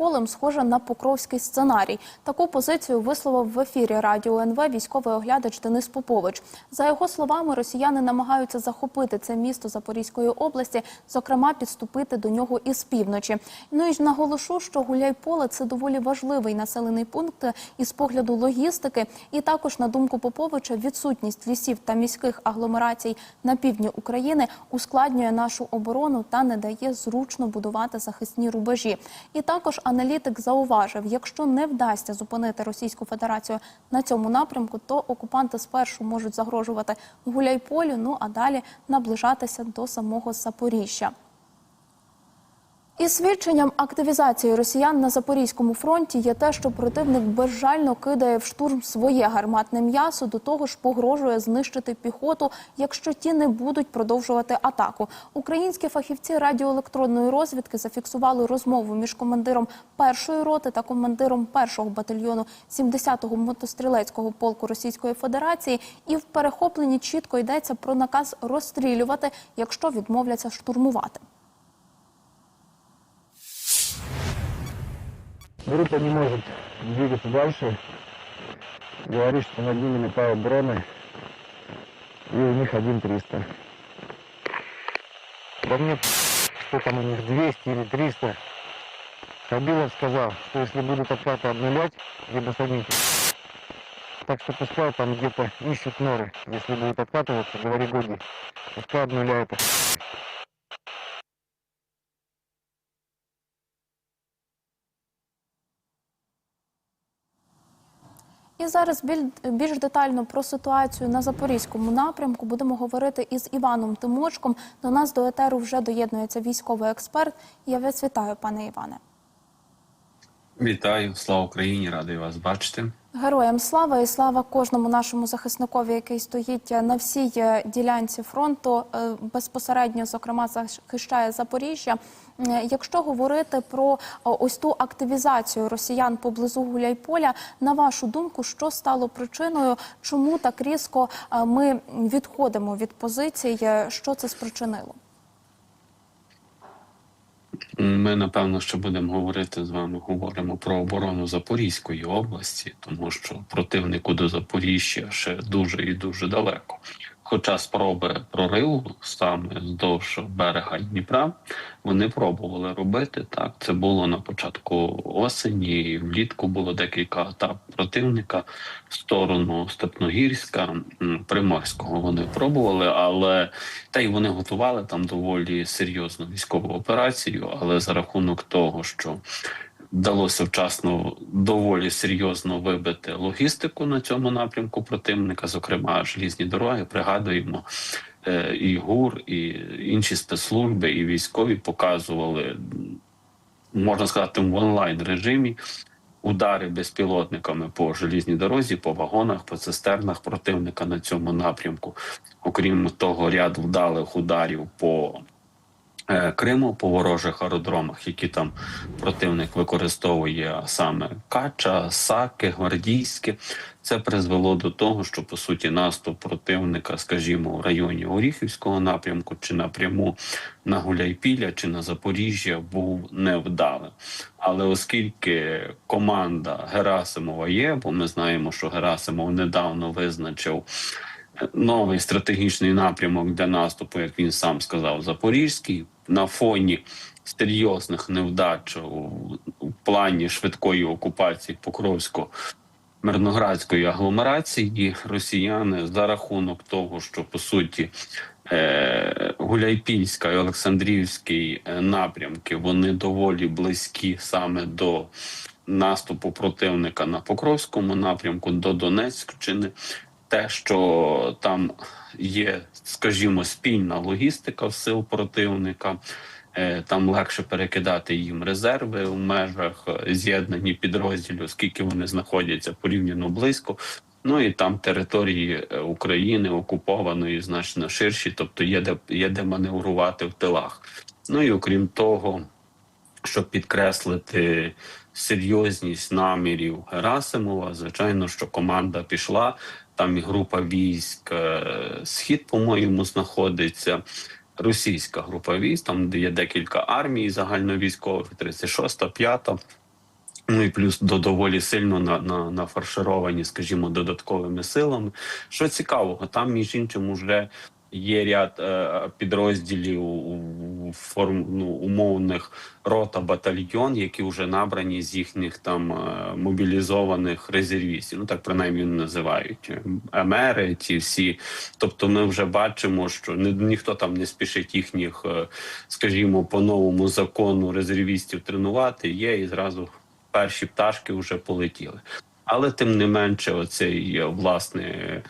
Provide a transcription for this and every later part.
Гуляйполем схожа на покровський сценарій. Таку позицію висловив в ефірі радіо НВ військовий оглядач Денис Попович. За його словами, росіяни намагаються захопити це місто Запорізької області, зокрема підступити до нього із півночі. Ну і ж наголошу, що Гуляйполе це доволі важливий населений пункт із погляду логістики, і також на думку Поповича, відсутність лісів та міських агломерацій на півдні України ускладнює нашу оборону та не дає зручно будувати захисні рубежі. І також аналітик зауважив, якщо не вдасться зупинити Російську Федерацію на цьому напрямку, то окупанти спершу можуть загрожувати Гуляйполю, ну а далі наближатися до самого Запоріжжя. І свідченням активізації росіян на Запорізькому фронті є те, що противник безжально кидає в штурм своє гарматне м'ясо, до того ж погрожує знищити піхоту, якщо ті не будуть продовжувати атаку. Українські фахівці радіоелектронної розвідки зафіксували розмову між командиром першої роти та командиром першого батальйону 70-го мотострілецького полку Російської Федерації. І в перехопленні чітко йдеться про наказ розстрілювати, якщо відмовляться штурмувати. Группа не может двигаться дальше. Говорит, что над ними напала дроны. И у них 1-300. Да мне что там у них 200 или 300. Хабилов сказал, что если будут откаты обнулять, либо садитесь. Так что пускай там где-то ищут норы. Если будут откатываться, говори Гоги. Пускай обнуляют. І зараз більш детально про ситуацію на запорізькому напрямку будемо говорити із Іваном Тимочком. До нас до етеру вже доєднується військовий експерт. Я вас вітаю, пане Іване. Вітаю, слава Україні, радий вас бачити. Героям слава і слава кожному нашому захисникові, який стоїть на всій е, ділянці фронту, е, безпосередньо, зокрема, захищає Запоріжжя. Якщо говорити про ось ту активізацію росіян поблизу Гуляйполя, на вашу думку, що стало причиною, чому так різко е, ми відходимо від позицій? Що це спричинило? Ми напевно ще будемо говорити з вами. Говоримо про оборону Запорізької області, тому що противнику до Запоріжжя ще дуже і дуже далеко. Хоча спроби прориву саме здовж берега Дніпра вони пробували робити так. Це було на початку осені. Влітку було декілька атак противника в сторону Степногірська, Приморського. Вони пробували, але та й вони готували там доволі серйозну військову операцію. Але за рахунок того, що вдалося вчасно доволі серйозно вибити логістику на цьому напрямку противника, зокрема желізні дороги. Пригадуємо, е, і ГУР, і інші спецслужби, і військові показували, можна сказати, в онлайн режимі. Удари безпілотниками по желізній дорозі, по вагонах, по цистернах противника на цьому напрямку. Окрім того, ряд вдалих ударів по Криму, по ворожих аеродромах, які там противник використовує саме Кача, Саки, Гвардійське. Це призвело до того, що по суті наступ противника, скажімо, в районі Оріхівського напрямку, чи напряму на Гуляйпілля, чи на Запоріжжя був невдалим. Але оскільки команда Герасимова є, бо ми знаємо, що Герасимов недавно визначив новий стратегічний напрямок для наступу, як він сам сказав, Запорізький, на фоні серйозних невдач у, плані швидкої окупації Покровського. Мирноградської агломерації росіяни за рахунок того, що по суті е, Гуляйпільська і Олександрівський е, напрямки вони доволі близькі саме до наступу противника на Покровському напрямку до Донеччини. Те, що там є, скажімо, спільна логістика в сил противника, е, там легше перекидати їм резерви в межах е, з'єднані підрозділів, оскільки вони знаходяться порівняно близько. Ну і там території е, України окупованої значно ширші, тобто є де є де маневрувати в тилах. Ну і окрім того, щоб підкреслити серйозність намірів Герасимова, звичайно, що команда пішла. Там і група військ е, схід, по-моєму, знаходиться. Російська група військ, там де є декілька армій загальновійськових, 36-та, 5-та, Ну і плюс до доволі сильно на, на, нафаршировані, скажімо, додатковими силами. Що цікавого, там між іншим уже є ряд е, підрозділів форм ну, умовних рота батальйон, які вже набрані з їхніх там е, мобілізованих резервістів. Ну так принаймні називають МРи, ці всі. Тобто, ми вже бачимо, що ні, ніхто там не спішить їхніх, е, скажімо, по новому закону резервістів тренувати. Є і зразу перші пташки вже полетіли. Але тим не менше, оцей е, власне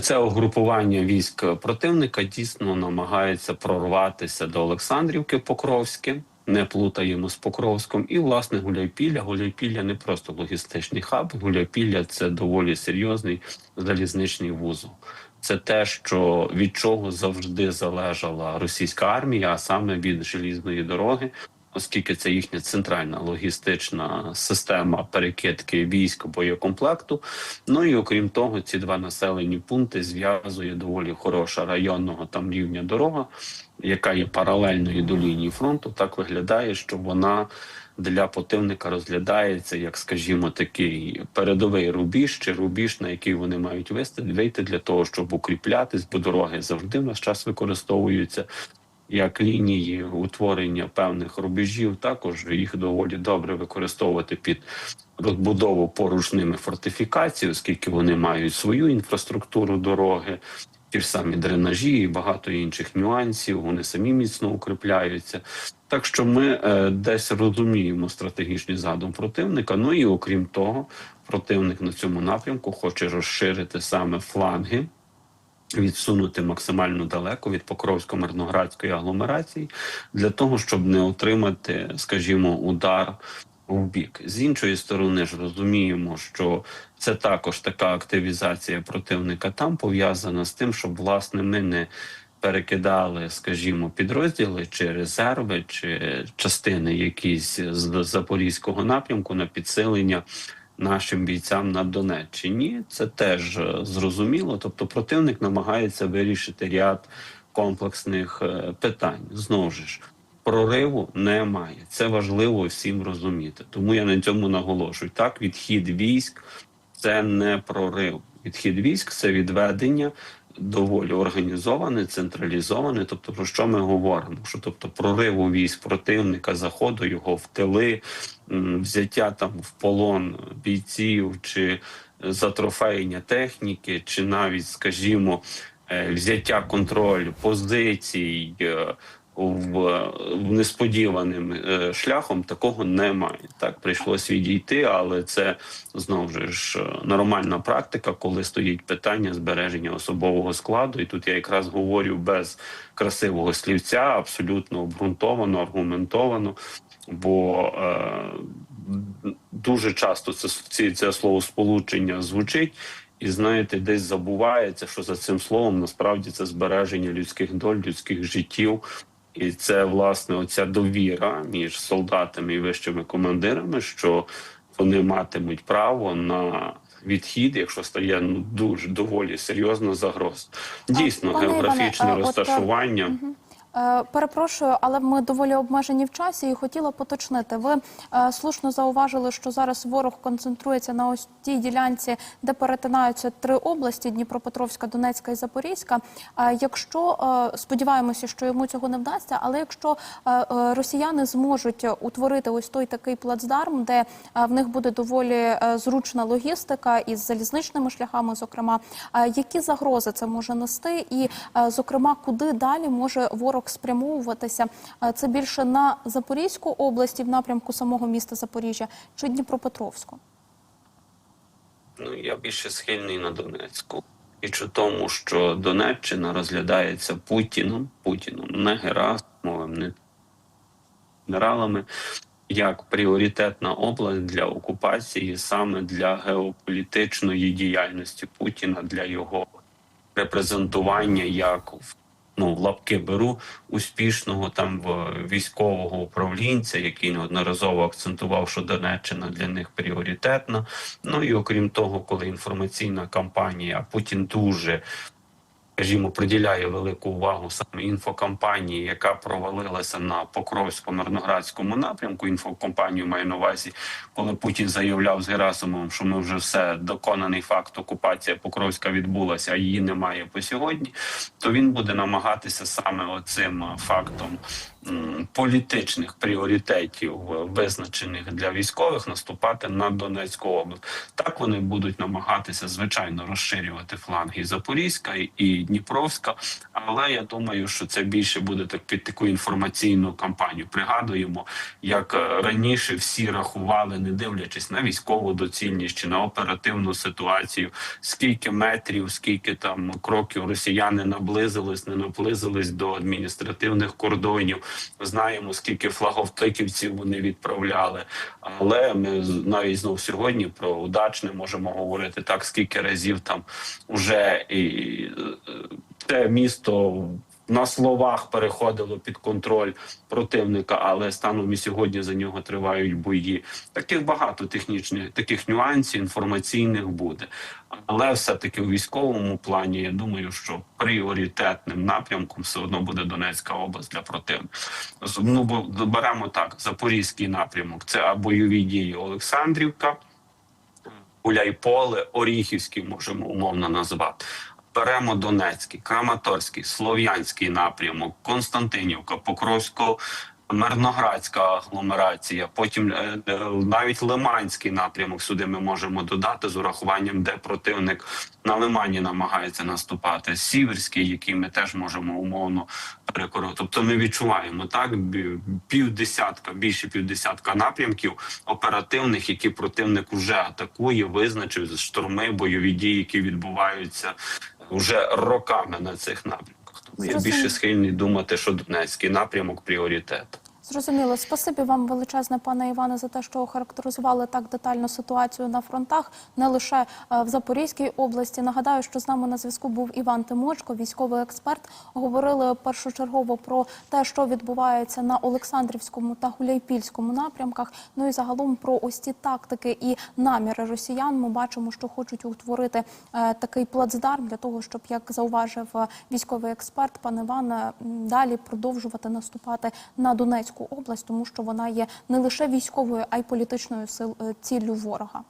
це угрупування військ противника дійсно намагається прорватися до Олександрівки Покровське. Не плутаємо з Покровськом, і власне Гуляйпілля. Гуляйпілля не просто логістичний хаб. Гуляйпілля це доволі серйозний залізничний вузол. Це те, що від чого завжди залежала російська армія, а саме від желізної дороги, оскільки це їхня центральна логістична система перекидки військ боєкомплекту. Ну і окрім того, ці два населені пункти зв'язує доволі хороша районного там рівня дорога, яка є паралельною до лінії фронту. Так виглядає, що вона для противника розглядається як, скажімо, такий передовий рубіж чи рубіж, на який вони мають вести вийти для того, щоб укріплятись, бо дороги завжди в наш час використовуються як лінії утворення певних рубежів. Також їх доволі добре використовувати під розбудову поруч ними фортифікацій, оскільки вони мають свою інфраструктуру дороги. Ті ж самі дренажі і багато інших нюансів, вони самі міцно укріпляються. Так що ми е, десь розуміємо стратегічний задум противника. Ну і окрім того, противник на цьому напрямку хоче розширити саме фланги, відсунути максимально далеко від Покровсько-Мирноградської агломерації для того, щоб не отримати, скажімо, удар в бік. З іншої сторони ж розуміємо, що це також така активізація противника там пов'язана з тим, щоб власне ми не перекидали, скажімо, підрозділи чи резерви, чи частини якісь з запорізького напрямку на підсилення нашим бійцям на Донеччині. Це теж е, зрозуміло. Тобто, противник намагається вирішити ряд комплексних е, питань. Знову ж прориву немає. Це важливо всім розуміти. Тому я на цьому наголошую. Так, відхід військ це не прорив. Відхід військ це відведення доволі організоване, централізоване. Тобто, про що ми говоримо? Що тобто прориву військ противника, заходу його в тили, взяття там в полон бійців чи затрофеєння техніки, чи навіть, скажімо, е, взяття контролю позицій. В, в несподіваним е, шляхом такого немає. Так прийшлось відійти, але це знову ж е, нормальна практика, коли стоїть питання збереження особового складу. І тут я якраз говорю без красивого слівця, абсолютно обґрунтовано, аргументовано. Бо е, дуже часто це ці це словосполучення звучить. І знаєте, десь забувається, що за цим словом насправді це збереження людських доль, людських життів, і це власне оця довіра між солдатами і вищими командирами, що вони матимуть право на відхід, якщо стає ну дуже доволі серйозна загроза. Дійсно, Іване, географічне а, от, е, розташування. Е, Перепрошую, але ми доволі обмежені в часі і хотіла поточнити. Ви е, слушно зауважили, що зараз ворог концентрується на ось тій ділянці, де перетинаються три області: Дніпропетровська, Донецька і Запорізька. Е, якщо е, сподіваємося, що йому цього не вдасться, але якщо е, е, росіяни зможуть утворити ось той такий плацдарм, де е, в них буде доволі е, зручна логістика із залізничними шляхами, зокрема, е, які загрози це може нести, і е, зокрема, куди далі може ворог спрямовуватися? Е, Це більше на Запорізьку область в напрямку самого міста Запоріжжя чи Дніпропетровську? Ну, я більше схильний на Донецьку. І чи тому, що Донеччина розглядається Путіном, Путіном, не Герасимовим, не генералами, як пріоритетна область для окупації, саме для геополітичної діяльності Путіна, для його репрезентування як в ну, в лапки беру успішного там військового управлінця, який неодноразово акцентував, що Донеччина для них пріоритетна. Ну і окрім того, коли інформаційна кампанія, Путін дуже скажімо, приділяє велику увагу саме інфокампанії, яка провалилася на Покровсько-Мирноградському напрямку. Інфокомпанію маю на увазі, коли Путін заявляв з Герасимовим, що ми вже все доконаний факт окупація Покровська відбулася, а її немає по сьогодні. То він буде намагатися саме оцим фактом політичних пріоритетів, е, визначених для військових, наступати на Донецьку область. Так вони будуть намагатися звичайно розширювати фланги Запорізька і- Дніпровська. Але я думаю, що це більше буде так під таку інформаційну кампанію. Пригадуємо, як е, раніше всі рахували, не дивлячись на військову доцільність чи на оперативну ситуацію, скільки метрів, скільки там кроків росіяни наблизились, не наблизились до адміністративних кордонів. Знаємо, скільки флаговтиківців вони відправляли. Але ми навіть знов сьогодні про удачне можемо говорити так, скільки разів там уже і е, те місто. На словах переходило під контроль противника, але станом і сьогодні за нього тривають бої. Таких багато технічних таких нюансів інформаційних буде. Але все-таки у військовому плані я думаю, що пріоритетним напрямком все одно буде Донецька область для противника. Ну бо беремо так: Запорізький напрямок це бойові дії Олександрівка, Гуляйполе, Оріхівський можемо умовно назвати. Беремо Донецький, Краматорський, Слов'янський напрямок, Константинівка, Покровсько. Мирноградська агломерація, потім е, е, навіть Лиманський напрямок сюди ми можемо додати з урахуванням, де противник на Лимані намагається наступати. Сіверський, який ми теж можемо умовно перекорити. Тобто ми відчуваємо так півдесятка, більше півдесятка напрямків оперативних, які противник вже атакує, визначив штурми, бойові дії, які відбуваються вже роками на цих напрямках. Тому я більше схильний думати, що Донецький напрямок пріоритет. Зрозуміло, спасибі вам величезне, пане Іване, за те, що охарактеризували так детально ситуацію на фронтах, не лише е, в Запорізькій області. Нагадаю, що з нами на зв'язку був Іван Тимочко, військовий експерт. Говорили першочергово про те, що відбувається на Олександрівському та Гуляйпільському напрямках. Ну і загалом про ось ці тактики і наміри росіян. Ми бачимо, що хочуть утворити е, такий плацдарм для того, щоб як зауважив е, військовий експерт, пан Іван, далі продовжувати наступати на Донецьку область, тому що вона є не лише військовою, а й політичною сил е, ціллю ворога.